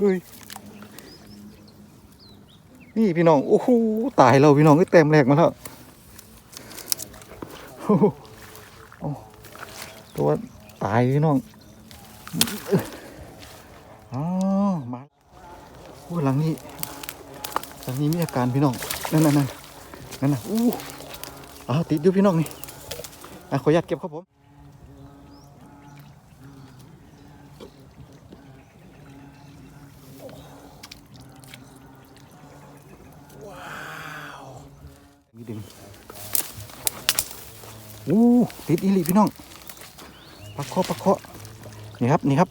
เฮ้ยนี่พี่น้อง โอ้โหตายแล้วพี่น้องก็เต็มแรกมาแล้วโอ้ตัวตายพี่น้องอ๋อมาโอ้หลังนี้หลังนี้มีอาการพี่น้องนั่นนั่นนั่นนั่นนะอู้อ้าวติดอยู่พี่น้องนี่อะขออนุญาตเก็บครับผม ติดอีหลีพี่น้องปักเคาะปักเคาะนี่ครับนี่ครับ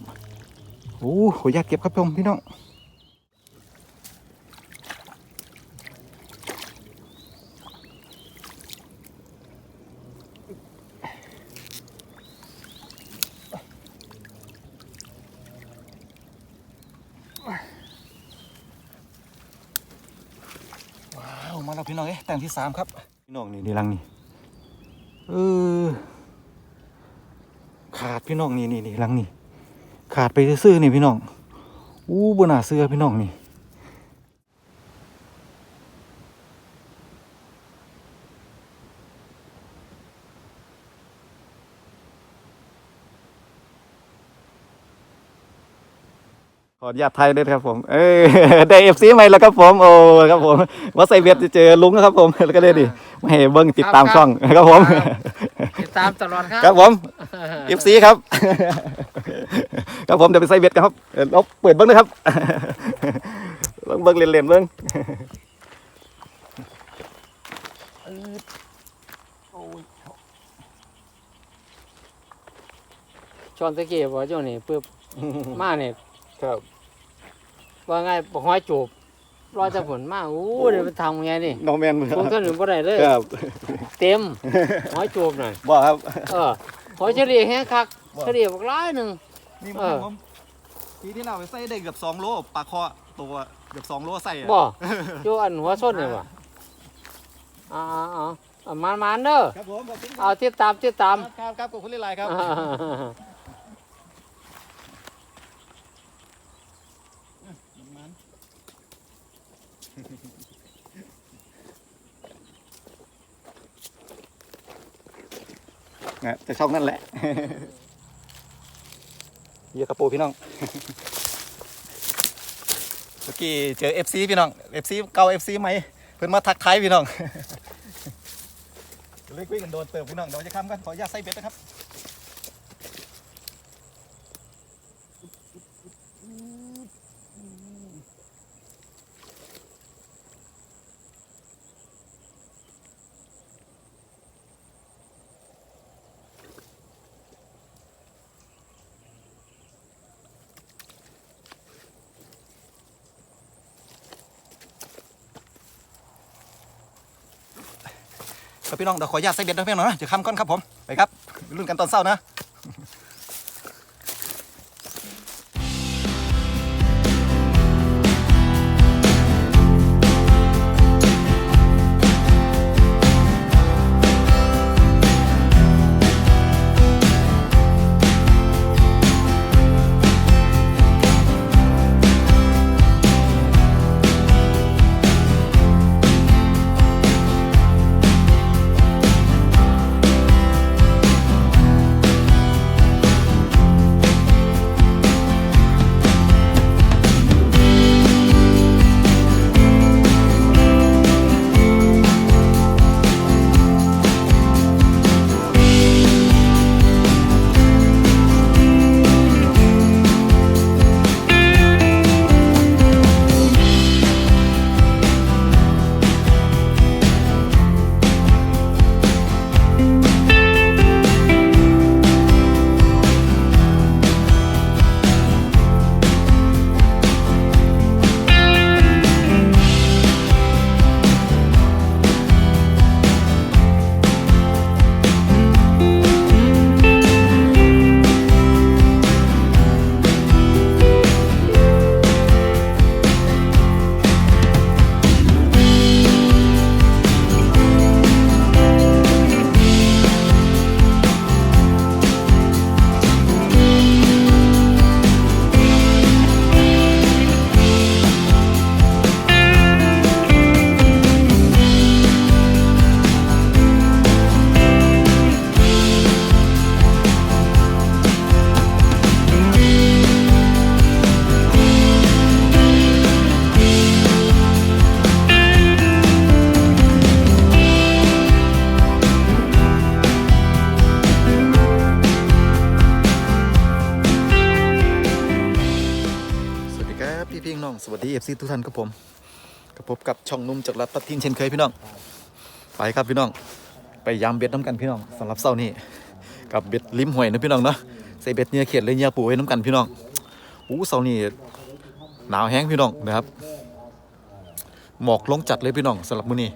โอ้ขออนุญาเก็บครับผมพี่น้องว้าวมาแล้วพี่น้องเอ๊ะแต่งที่สามครับพี่น้องนี่ดีลังนี่เออ พี่น้องนี่นี่นี่ลังนี่ขาดไปซื่อๆนี่พี่น้องอู้บน่าเสื้อพี่น้องนี่ขออนุญาตไทยด้วยครับผม เอ้ยได้เอฟซีใหม่แล้วครับผม โอ้ครับผมว่าใส่เบียดจะเจอลุงนะครับผม แล้วก็ได้ดิไม่ให้เบิ้งติดตามช่องครับผม ติดตามตลอดครับ ครับผม เอฟซีครับ ครับผมเดี๋ยวไปใส่เบ็ดกันครับเดี๋ยวเราเปิดเบิ้งนะครับลองเบิ้งเล่นๆเบิ้งชอนตะเกียบว่าเจ้านี่ปึ๊บมาเนี่ยครับ ว่าไงบอกห้อยจูบรอจะผลมาอู้เดี๋ยวไปทำไงนี่น้องแมนมือพวกท่านหนึ่งบ่ได้เลยครับ เต็มห้อยจูบหน่อยบอกครับ เออ หอยเฉลี่ยแห้งคักบ่เฉลี่ยบักร้ายหนึ่ง นี่เออ ผมปีที่เราไปใส่ได้เกือบสองโลปลาคอตัวเกือบสองโลใส่อะบ่โจอันหัวส้นเนี่ยว่ะอ่าอ่าอ่ามันมันๆเด้อครับผมขอบคุณคเอารับติดตามติดตาม ครับครับขอบคุณหลายๆครับ อ่า นะจะช่องนั่นแหละ เยอะกระปูพี่น้องเมื่อกี้เจอ FC พี่น้อง FC เก่า FC ใหม่เพิ่นมาทักทายพี่น้องเล็กวิ่งกันโดนเติมพี่น้องเดี๋ยวจะค้ำกันขออนุญาตใส่เบ็ดนะครับ พี่น้องเดี๋ยวขออนุญาตใส่เบ็ดนะพี่น้องนะจะค้ำก้อนครับผมไปครับรุ่นกันตอนเศร้านะ ซีทุกท่านครับผมกับพบกับช่องนุ่มจากรัฐตัดทิ้นเช่นเคยพี่น้อง ไปครับพี่น้อง ไปยามเบ็ดน้ำกันพี่น้องสำหรับเสาร์นี้กับเบ็ดลิ้มหวยนะพี่น้องเนาะใส่เบ็ดเนื้อเขียดเลยเนื้อปูไว้น้ำกันพี่น้องอู้เสาร์นี้หนาวแห้งพี่น้องนะครับ หมอกลงจัดเลยพี่น้องสำหรับมื้อนี้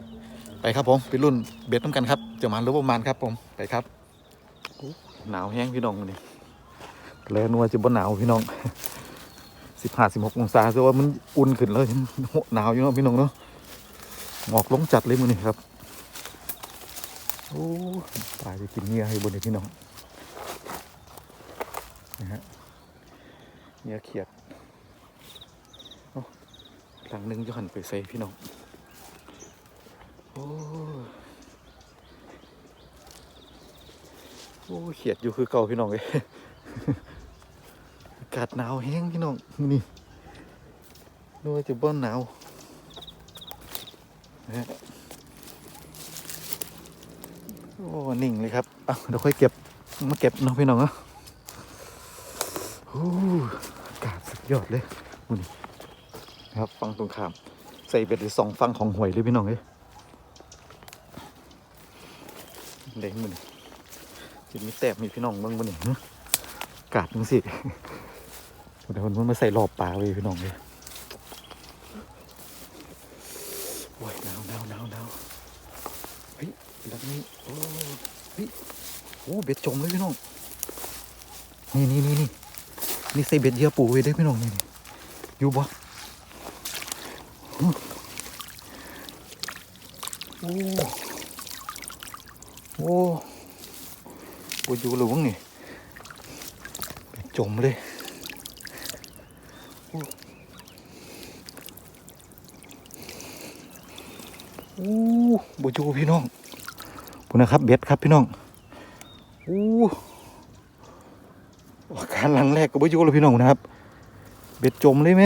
ไปครับผมไปรุ่นเบ็ดน้ำกันครับจะมาหรือประมาณครับผมไปครับอู้หนาวแห้งพี่น้องมื้อนี้เลยนัวจะบ่หนาวพี่น้อง สิบห้าสิบหกองศาแต่ว่ามันอุ่นขึ้นเลยหนาวอยู่เนาะพี่น้องเนาะหมอกลงจัดเลยมือนี้ครับโอ้ตายจะกินเนื้อให้บนเลยพี่น้องนะฮะเนื้อเขียดหลังหนึงจะหันไปใส่พี่น้องโอ้โอ้เขียดอยู่คือเก่าพี่น้องเลยากาศหนาวแห้งพี่น้องนี่ดูว่าจะบ้นหนาวนะฮะโอ้นิ่งเลยครับอะเดี๋ยวค่อยเก็บมาเก็บเน้องพี่น้องเนาะโอ้อากาศสุดยอดเลยนี่นะครับฟังตรงข้าม ใส่เบ็ดหรือสองฟังของหวยเลยพี่น้องเอ้ยเด้งมือนี่จิมีแตบมีพี่น้องเบ้างมือนี่เนาะอากาศจังสิ เดี๋ยวมันมาใส่หลอบปลาเลยพี่น้องเลยโอ้ยหนาวหนาวหนาวหนาวแล้วนี่โอ้เฮ้ยโอ้เบ็ดจมเลยพี่น้องนี่นี่นี่นี่นี่ใส่เบ็ดเยื่อปูไว้ได้พี่น้องนี่นี่อยู่บ่อื้อโอ้โอ้บ่อยู่หรือวังนี่เบ็ดจมเลยโอ้โอ้บ่อยู่พี่น้อง คุณ นะครับ เบ็ดครับพี่น้องอู้การหลังแรกก็บ่ยู่เลยพี่น้องนะครับ เบ็ดจมเลยไหม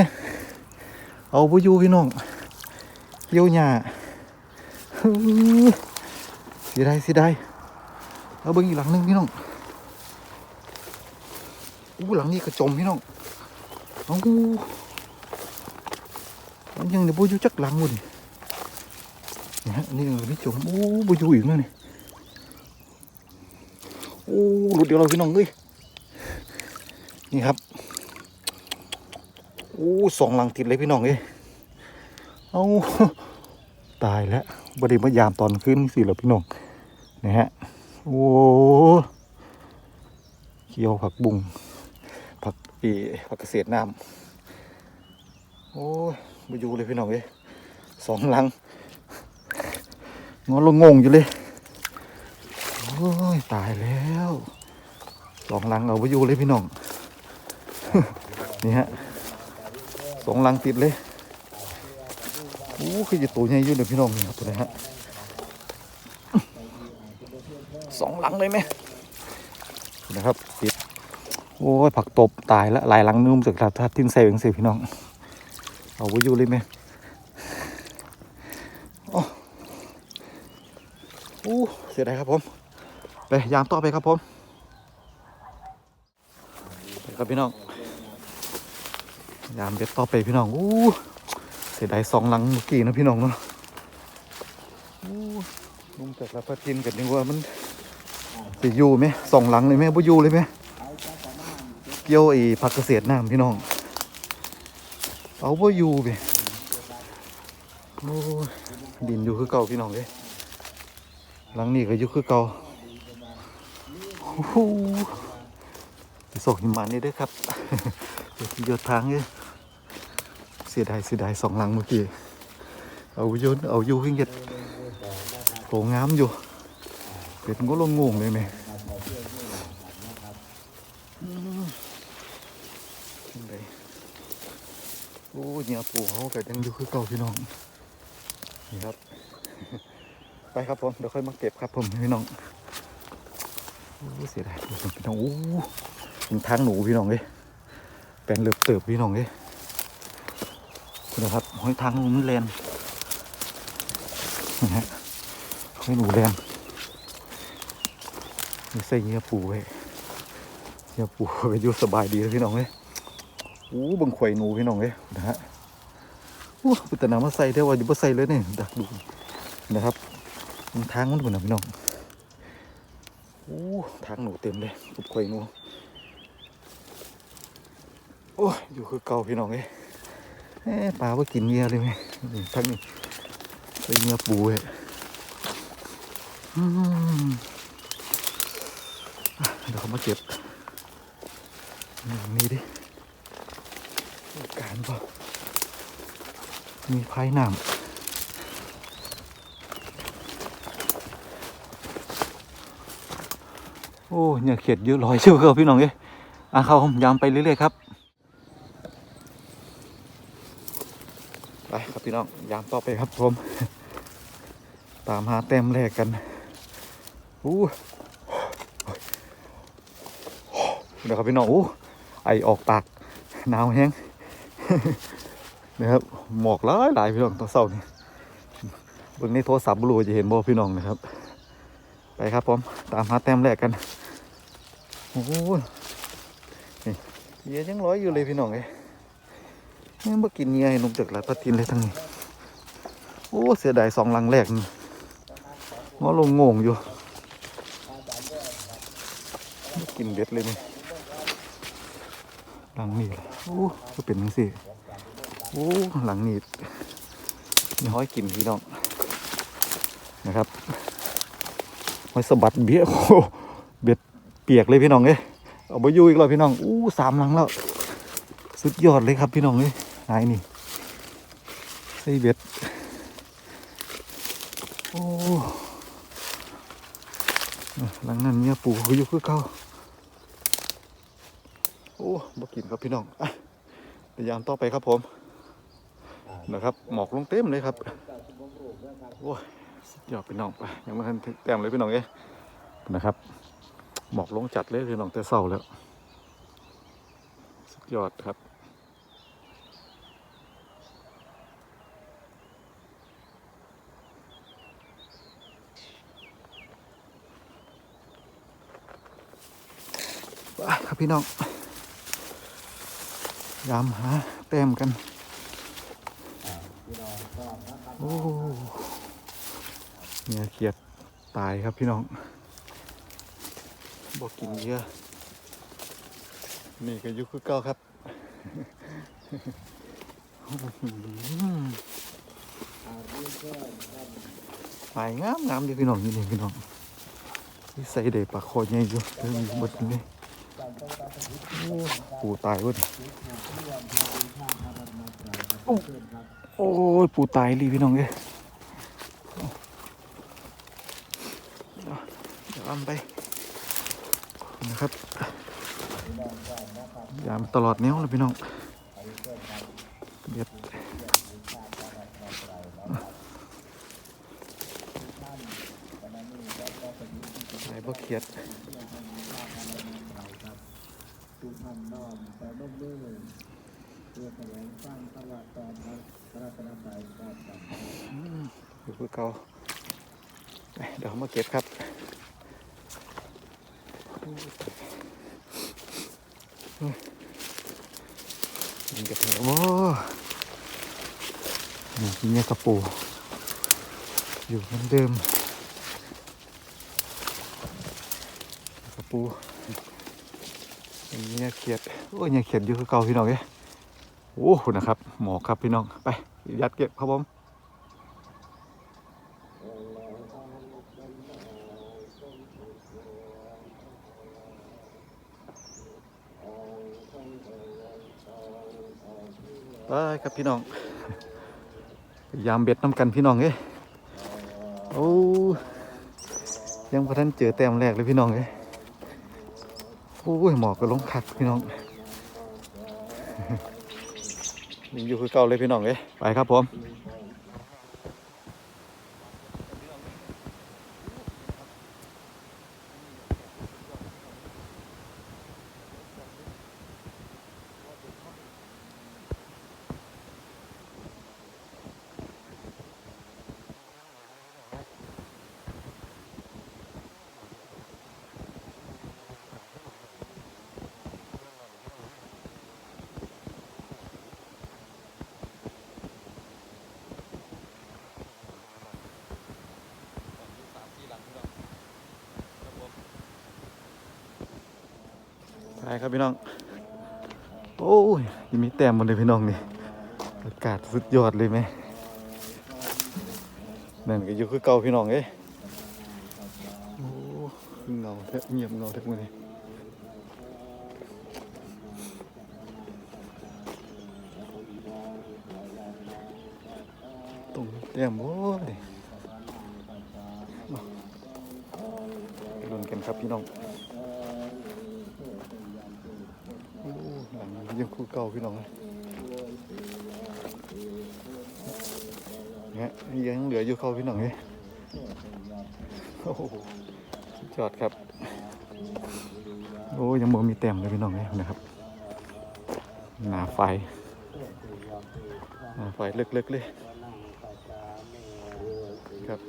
เอาบ่ยู่พี่น้องเกี่ยวหญ้าเสียดายเสียดายเอาเบิ่งอีกหลังหนึงพี่น้องอู้หลังนี้ก็จมพี่น้องเอามันยังเดี๋ยวบ่ยู่จักหลังหมดนี่นะฮะอันนี่ก็ไม่จมโอ้บ่ยู่อีกแล้วนี่ หลุดเดียวเราพี่น้องเอ้ยนี่ครับโอ้สองหลังติดเลยพี่น้องเอ้ยเอาตายแล้วบดีมายามตอนขึ้นสิเหรอพี่น้องนะฮะโอ้เขียวผักบุ้งผักปีผักเกษตรน้ำโอ้ยมาอยู่เลยพี่น้องเอ้ยสองหลังงอนลงงงอยู่เลย อ้ย ตายแล้วสองลังเอาไปอยู่เลยพี่น้อง นี่ฮะสองลังติดเลยโอ้คือจะตัวใหญ่อยู่เดี๋ยพี่น้องนี่ตัวนี้ฮะสองลังเลยไหมนะครับติดโอ้ยผักตบตายแล้วหลายลังนุ่มจากทัดทิ้นใส่เองสิพี่น้อง เอาไปอยู่เลยไหมโอ้โอ้เสียดายครับผม ไปยามต่อไปครับผมไปครับพี่น้อง ยามเด็ดต่อไปพี่น้องอู้เสียดายสองหลังเมื่อกี้นะพี่น้องเนาะอู้ลุงจากรับประทินกันดีกว่ามันจะอยู่ไหมสองหลังเลยไหมบ่อยู่เลยไหมเกี่ยวไอ้ผักเกษตรน้ำพี่น้อง เอาบ่อยู่ไปโอ้ดินอยู่คือเก่าพี่น้องเลยหลังนี้ก็อยู่คือเก่า โอ้โหส่งหิมะนี่ด้วยครับเดี๋ยวที่ยดทางเนี่ยเสียดายเสียดายสองหลังเมื่อกี้ เอาโยนเอาอยู่ขึ้นเย็ดโหงามอยู่ เป็ดมันก็ลงงงเลยไหมโอ้ยเนี่ยปูเขาก็ยังอยู่คือเก่าพี่น้อง นี่ครับ ไปครับผม เดี๋ยวค่อยมาเก็บครับผมพี่น้อง เสียดายพี่น้องโอ้เป็นทางหนูพี่น้องเลยแปลนเลือบเติบพี่น้องเลยคุณนะครับห้อยทางหนูมันแลนนะฮะห้อยหนูแลนนี่ใส่เงี้ยปูไว้เงี้ยปูไว้อยู่สบายดีเลยพี่น้องเลยโอ้บังไข่หนูพี่น้องเลยนะฮะโอ้เป็นแต่น้ำมาใส่เท่าว่าอยู่บ่ใส่เลยเนี่ยดักดูนะครับทางมันเหมือนนะพี่น้อง อ้ทางหนูเต็มเลยสุบข่อยหนูโอ้ยอยู่คือเก่าพี่น้องเอ้ยเอ๊ะปลาว่ากินเมียเลยไหมทั้งนี้ใส่เมียปูเฮ้เดี๋ยวเขามาเก็บอย่างนี้ดิการเปล่มีพายน้ำ โอ้เนี่ยเขียดเยอะลอยเชื่อเขาพี่น้องเอ้อะเขายามไปเรื่อยๆครับไปครับพี่น้องยามต่อไปครับผม ตามหาแต้มแรกกันอู้เดี๋ยวครับพี่น้องอู้ไอออกปากหนาวแห้งนะครับหมอกหลายหลายพี่น้องตอนเช้านี่เบิ่งในโทรศัพท์บลูจะเห็นบ่พี่น้องนะครับ ไปครับผม ตามหาแต้มแรกกัน โอ้โหนี่เหยียยังร้อยอยู่เลยพี่น้องเอ้ยยังบ่กินเหยียให้นมจากหลายปลาทินเลยทั้งนี้ โอ้เสียดายสองลังแรกนี่งอลงงงอยู่บ่กินเบ็ดเลยนี่หลังนี้ล่โอ้ก็เป็นจังซี่โอ้หลังนี้มีห้อยกินพี่น้องนะครับ อยสะบัดเบี้ยโอ้เบ็ดเปียกเลยพี่น้องเอ้ยเอาไปยู่อีกแล้วพี่น้องอู้สามหลังแล้วสุดยอดเลยครับพี่น้องเอ้ยนายนี่ใส่เบ็ดโอ้หลังนั้นเนี่ยปูเขาอยู่คือเขาโอ้บ่กินครับพี่น้องอะพยายามต่อไปครับผมนะครับหมอกลงเต็มเลยครับโอ้ย สุดยอดพี่น้องไปยังไม่ทันแต้มเลยพี่น้องเอ้ยนะครับหมอกลงจัดเลยพี่น้องแต่เศร้าแล้ว สุดยอดครับไปครับพี่น้องยามหาแต้มกัน โอ้ เนี่ยเขียดตายครับพี่น้องบอกกินเยอะนี่ก็ยุคคือเก่าครับหายงามงามดีพี่น้องนี่นี่พี่น้องนี่ใส่เด็ปากคอใหญ่อยู่เรื่องบดนี่ปูตายเว้ยโอ้โอ้ยปูตายลีพี่น้องเอ้ อนไปนะครับยามตลอดแนวเลยพี่น้องเบียดไหนบ่เขียดอืมอยู่คือเก่าเดี๋ยวเอามาเก็บครับ นี่กับโอ้นี่กินเนี่ยกระปู อยู่เหมือนเดิมกระปูนี่เนี่ยเขียด โอ้ยเนี่ยเขียดอยู่คือเก่าพี่น้องเอ้ยโอ้นะครับ หมอกครับพี่น้อง ไป ยัดเก็บครับผม ครับพี่น้องพยายามเบ็ดน้ำกันพี่น้องเอ้ยโอ้ยังพอท่านเจอแต้มแรกเลยพี่น้องเอ้ยโอ้ยหมอกก็ลงคักพี่น้องยังอยู่คือเก่าเลยพี่น้องเอ้ยไปครับผม ไปครับพี่น้อง โอ้ยยังมีแต้มหมดเลยพี่น้องนี่อากาศสุดยอดเลยไหมนั่นก็อยู่คือเก่าพี่น้องเอ้ยโอ้เงาแทบเงียบเงาแทบมือนี่ตรงแต้มโอ้ยลุ้นกันครับพี่น้อง โอ้หลัง ยังคู่เก่าพี่น้องเลยนี่ยยังเหลืออยู่เข้าพี่น้องเลยโอ้โหสุดยอดครับ โอ้ยังบ่มีแต้มเลยพี่น้องเลยนะครับหนาไฟหนาไฟเล็กๆเลยครับ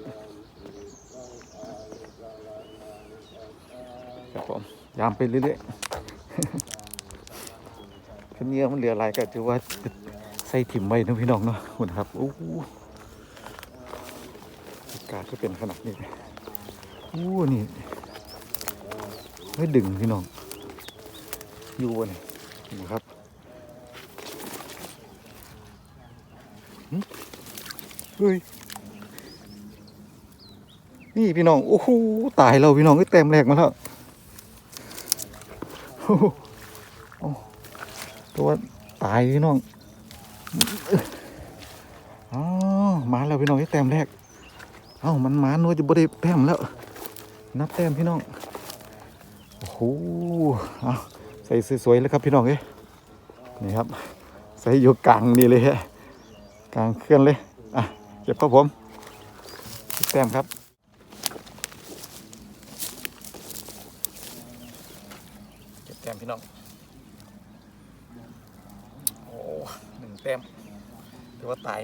ครับผมยามไปเรื่อยๆ คันนี้มันเหลือหลายก็ถือว่าใส่ถิ่มไว้นะพี่น้องเนาะคุณครับโอ้โหอากาศก็เป็นขนาดนี้โอ้นี่ไม่ดึงพี่น้อง อยู่วะนี่นะครับเฮ้ยนี่พี่น้อง โอ้โหตายแล้วพี่น้องก็เต็มแรกมาแล้ว ตัวตายพี่น้องอ๋อมาแล้วพี่น้องที่แต้มแรก เอ้ามันมาหนัวจะบ่ได้แต้มแล้ว นับแต้มพี่น้อง โอ้โหเอาใส่สวยๆเลยครับพี่น้องเอ้นี่ครับ ใส่อยู่กลางนี่เลยฮะกลางเคลื่อนเลย อะ เก็บครับผม แต้มครับ เก็บแต้มพี่น้อง โอ้หนึ่งแต้มถือว่าตาย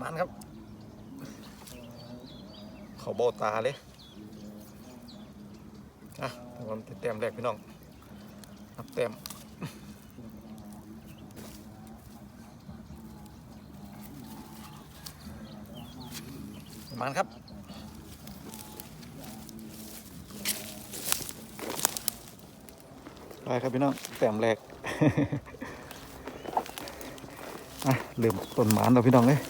มันครับ เขาโบตาเลยอะมันเป็นแต้มแรกพี่น้องนับแต้มมันครับไปครับพี่น้องแต้มแรกอะเริ่มต้นหมานเราพี่น้องเลย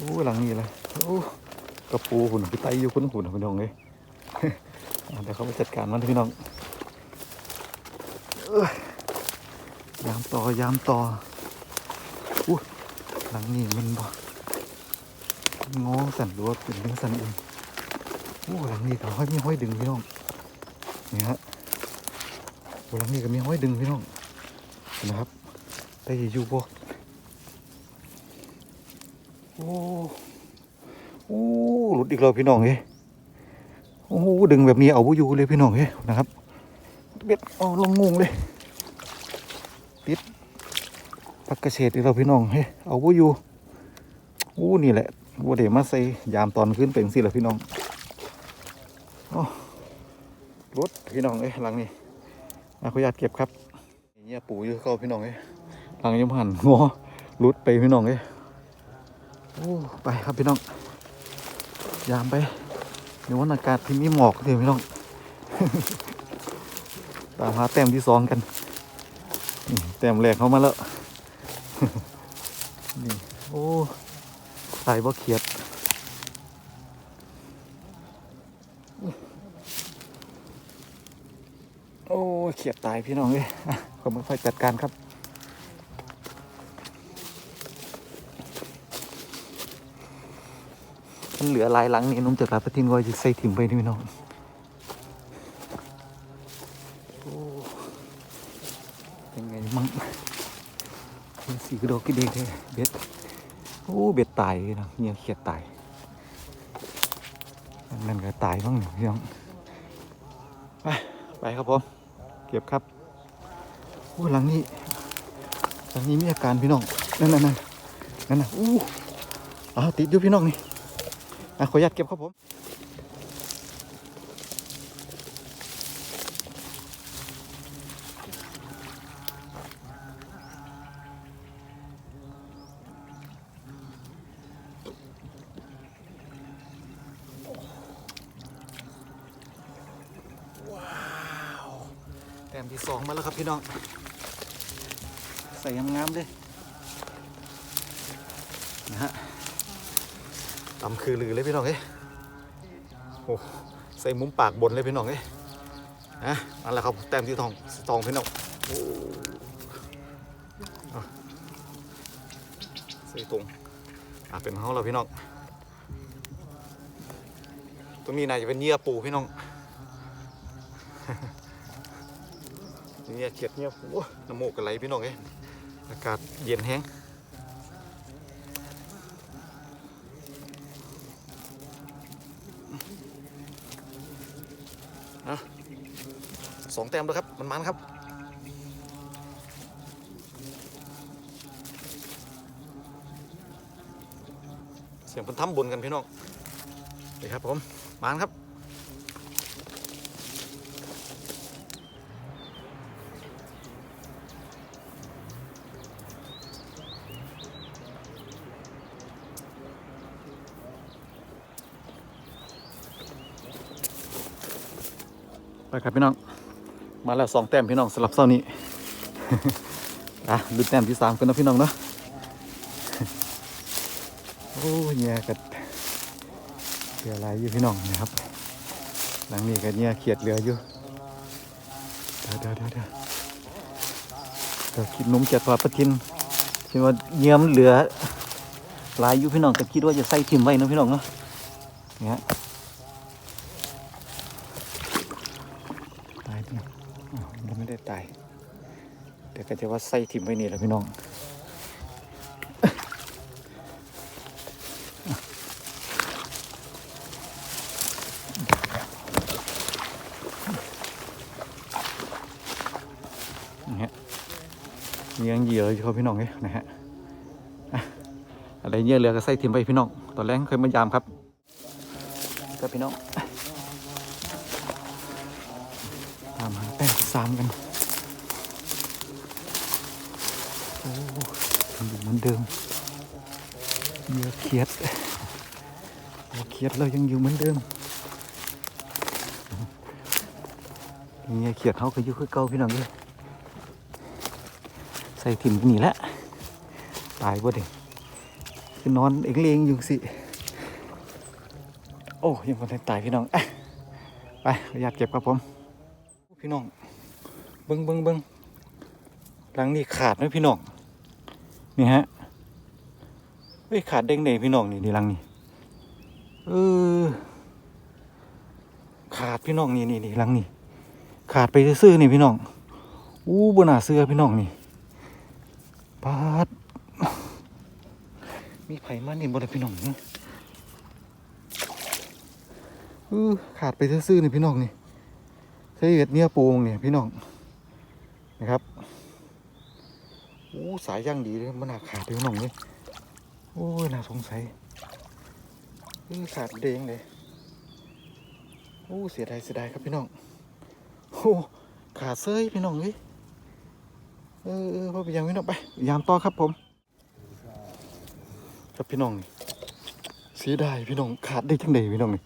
โอ้หลังนี้เลยโอ้กระปูหุ่นพี่ไตอยู่คุณหุ่นพี่น้องเลยอ่เดี๋ยวเขาไปจัดการมันพี่น้องเอ้ยยามต่อยามต่ออู้หลังนี้มันบ่งอสันหรือว่าเป็นเรื่องสันเองโอ้หลังนี้เขาห้อยมีห้อยดึงพี่น้องนี่ฮะหลังนี้ก็มีห้อยดึงพี่น้องนะครับแต่อย่าอยู่บวก โอ้โอ้หลุดอีกแล้วพี่น้องเฮ้โอ้ดึงแบบนี้เอาบุอยู่เลยพี่น้องเฮ้นะครับเบ็ดเอาลงงงเลยติดปักกระเฉดอีกแล้วพี่น้องเฮ้เอาบุอยู่โอ้นี่แหละวัวเดมาใส่ยามตอนขึ้นเป็นสิแหละพี่น้องอรถพี่น้องเอ้หลังนี้อาขออนุญาตเก็บครับเนี่ยปูอยู่เข้าพี่น้องเอ้หลังยมหันงอรุดไปพี่น้องเอ้ โอ้ไปครับพี่น้อง ยามไปเดี๋ยววันอากาศที่มีหมอกเดี๋ยวพี่น้อง ตามหาแต้มที่สองกันนี่แต้มแรกเข้ามาแล้ว นี่ โอ้ใส่บ่เขียดโอ้เขียดตายพี่น้องเลยอะขอมือไฟจัดการครับ มันเหลือลายหลังนี่นุ่มจากลาปะทินไว้จะใส่ถิ่มไปนี่พี่น้องโอ้ยังไงมั่งสีกระโดดกระเดกเลยเบ็ดโอ้เบ็ดตายเลยนะเนี่ยเขียดตายนั่นก็ตายบ้างเนี่ยพี่น้องไปไปครับผมเก็บครับโอ้หลังนี้หลังนี้มีอาการพี่น้องนั่นนั่นนั่นนั่นน่ะอู้อ้าวติดอยู่พี่น้องนี่ อะขออนุญาตเก็บครับผมว้าวต้มที่สองมาแล้วครับพี่น้อง ใส่งามๆเลยนะฮะ ตำคือลือเลยพี่น้องเอ้ยโอ้ใส่มุมปากบนเลยพี่น้องเอ้ยนะนั่นแหละครับแต้มที่ทองสองพี่น้องโอ้ใส่ตรงอะเป็นเของเราพี่น้องตรงนี้น่าจะเป็นเหยื่อปูพี่น้องเนี่ยเขียดเนี่ยโอ้น้ำมูกกันไหลพี่น้องเอ้ยอากาศเย็นแห้ง อะสองแต้มเลยครับ มันมันครับเสียงเพันทำบนกันพี่น้องนี่ครับผมมันครับ ครับพี่น้อง มาแล้วสองแต้มพี่น้องสำหรับเช้านี้อะดูแต้มที่สามกันนะพี่น้องเนาะโอ้เนี่ยกัดเรืออะไรอยู่พี่น้องนะครับ หลังนี้ก็เนี่ยเขียดเรืออยู่เดี๋ยวเดี๋ยวเดี๋ยวเดี๋ยวเดี๋ยวคิดนมจะทอดประทินคิดว่าเยี่ยมเหลือลายอยู่พี่น้องก็คิดว่าจะใส่ทิมไว้นะพี่น้องเนาะเนี่ย ตายพี่น้องอ้าวมันไม่ได้ตาย เดี๋ยว ก็จะว่าใส่ถิ่มไว้นี่แหละพี่น้องนี่ฮะเลี้ยงเหยื่ออยู่ครับพี่น้องเอ้ยนะฮะอะไรเหยื่อเหลือก็ใส่ถิ่มไปพี่น้องตอนแรกเคยมายามครับก็พี่น้องตามหาแป้งสามกัน โอยู่เหมือนเดิมเหยื่อเขียดเหยื่อเขียดเรายังอยู่เหมือนเดิมเหยื่อเขียดเขาก็อยู่คือเก่าพี่น้องเลยใส่ถิ่มหนีแล้วตายบ่เด็กคือนอนเอ็งเลงอยู่สิ โอ้ยังคนตายพี่น้องอะไปขออนุญาตเก็บครับผม พี่น้อง เบิ้งเบิ้งเบิ้งหลังนี่ขาดไหมพี่น้อง นี่ฮะเฮ้ยขาดเด้งเด้พี่น้องนี่นี่หลังนี่เออขาดพี่น้องนี่นี่นี่ลังนี่ขาดไปซื่อนี่พี่น้องอู้บนาเสื้อพี่น้องนี่ปาดมีไผ่มานี่บ่ได้พี่น้องนี่เออขาดไปซื่อนี่พี่น้องนี่ใช้เห็ดเนื้อปูงเนี่ยพี่น้องนะครับ อ้สายย่างดีเลยมันหนาขาดเลยพี่น้องเลยโอ้ยน่าสงสัยเออขาดเด้งเลยโอ้เสียดายเสียดายครับพี่น้องโอ้ขาดเซยพี่น้องเลยเออเออพอไปยังพี่น้องไปยามต่อครับผม ครับพี่น้องนี่เสียดายพี่น้องขาดได้จังใดพี่น้องนี่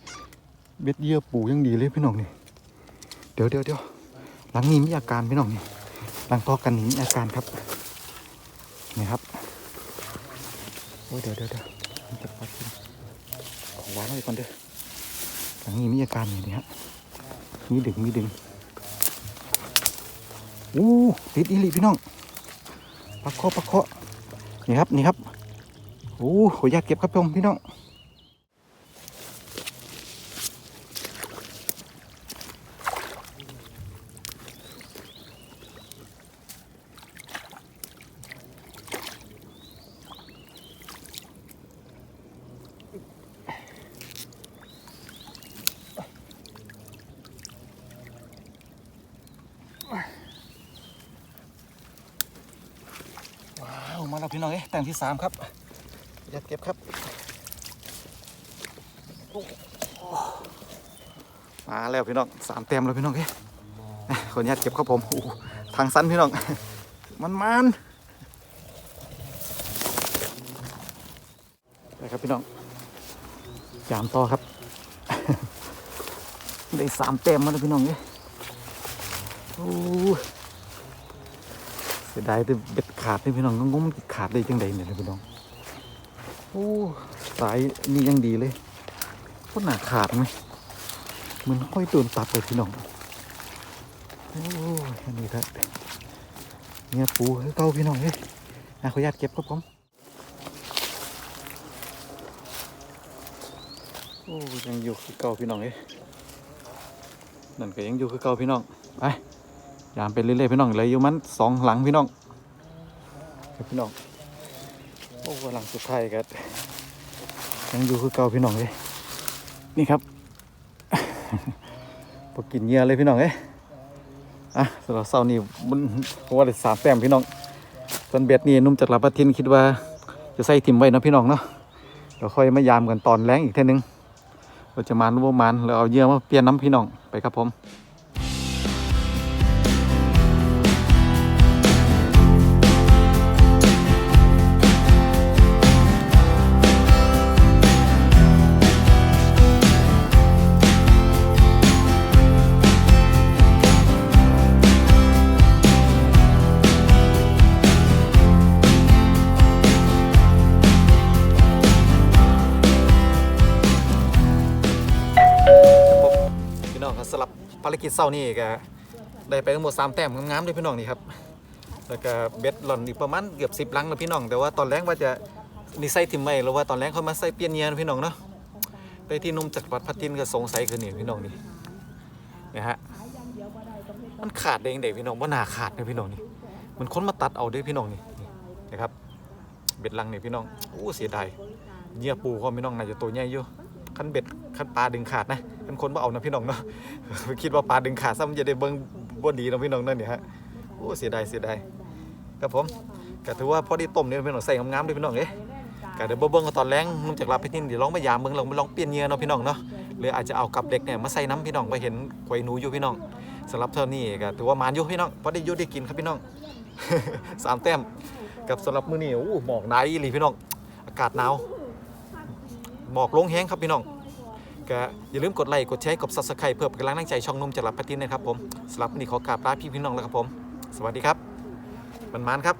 เบ็ดเยื่อปูยังดีเลยพี่น้องนี่เดี๋ยวเดี๋ยวเดี๋ยวหลังนี้มีอาการพี่น้องนี่หลังต่อกันนี้มีอาการครับ นี่ครับ โอ้เดี๋ยวเดี๋ยวเดี๋ยวจะปัดขึ้นของวางไว้ก่อนเด้อหลังนี้มีอาการอย่างนี้ฮะมีดึงมีดึงอู้ติดอีหลีพี่น้องปักเคาะปักเคาะนี่ครับนี่ครับโอ้ขออนุญาตเก็บครับพี่น้อง ว้าวมาแล้ว พี่น้องเอ้ยแต้มที่สามครับยัดเก็บครับมาแล้วพี่น้องสามแต้มแล้วพี่น้องเอ้ยเอ้ยขออนุญาตเก็บครับผมทางสั้นพี่น้อง มันมันไปครับพี่น้องยามต่อครับ ได้สามแต้มมาแล้วพี่น้องเอ้ยโอ้เสียดายแต่เบ็ด ขาดเลยพี่น้องงงมันขาดได้จังใดเนี่ยนะพี่น้องโอ้สายนี่ยังดีเลยก็หนาขาดไหมเหมันค่อยโดนตัดเลยพี่น้องโอ้ยอันนี้ครับเนี่ยปูให้เก่าพี่น้องเฮ้ยนะขออนุญาตเก็บครับผมโอ้ยังอยู่คือเก่าพี่น้องเอ้ยนั่นก็ยังอยู่คือเก่าพี่น้องไปยามไปเรื่อยๆพี่น้องเหลยอยู่มันสองหลังพี่น้อง ครับพี่น้องโอ้หลังสุดท้ายกันยังอยู่คือเก่าพี่น้องเลยนี่ครับพอกินเยือเลยพี่น้องเอ้อะสำหรับเสาร์นี้มันเพราะว่าได้สามแต้มพี่น้องส่วนเบ็ดนี่นุ่มจากลาปะทินคิดว่าจะใส่ถิ่มไว้นะพี่น้องเนาะเดี๋ยวค่อยมายามกันตอนแรงอีกเท่านึงว่าจะมานรือว่ามานแล้วเอาเยื่อมาเปลี่ยนน้ำพี่น้องไปครับผม เศร้านี่ก็ได้ไปทั้งหมดสามแต้มงามๆเลยพี่น้องนี่ครับแล้วก็เบ็ดหล่อนอีกประมาณเกือบสิบลังแล้วพี่น้อง แต่ว่าตอนแรกว่าจะนี่ใส่ทิมไว้หรือว่าตอนแรกเขามาใส่เปียนเงียนพี่น้องเนาะได้ที่นุ่มจากวัดพัทินก็สงสัยคือนี่พี่น้องนี่นะฮะมันขาดเด้งเด็กพี่น้องว่าหนาขาดเลยพี่น้องนี่มันค้นมาตัดเอาด้วยพี่น้องนี่นะครับเบ็ดลังนี่พี่น้องโอ้เสียดายเหยื่อปูเขาพี่น้องน่าจะตัวใหญ่อยู่ ขั้นเบ็ดขั้นปลาดึงขาดนะขั้นคนบ่เอานะพี่น้องเนาะคิดว่าปลาดึงขาดซ้ำจะได้เบิ้งบ่ดีเนาะพี่น้องนั่นเนี่ยฮะโอ้เสียดายเสียดายครับผมก็ถือว่าพอดีต้มเนี่ยพี่น้องใส่งามๆเลยพี่น้องเอ้ก็เดี๋ยวบ่เบิ้งกันตอนแรงนุ่มจากลาไปที่นี่เดี๋ยวลองมายามเบิ้งลองไปลองเปลี่ยนเหยื่อเนาะพี่น้องเนาะหรืออาจจะเอากับเด็กเนี่ยมาใส่น้ำพี่น้องไปเห็นไข่หนูอยู่พี่น้องสำหรับเท่านี้ก็ถือว่ามานอยู่พี่น้องพอได้ยุได้กินครับพี่น้องสามแต้มกับสำหรับมื้อนี้โอ้หมอกหนาอีหลีพี่น้องอากาศหนาว หมอกลงแห้งครับพี่น้องก็อย่าลืมกดไลค์กดแชร์กดซับสไครต์เพื่อเป็นกำลังใจช่องนุ่มจะรับปฏินนะครับผมสำหรับวันนี้ขอกราบลาพี่พี่น้องแล้วครับผม สวัสดีครับมันมานครับ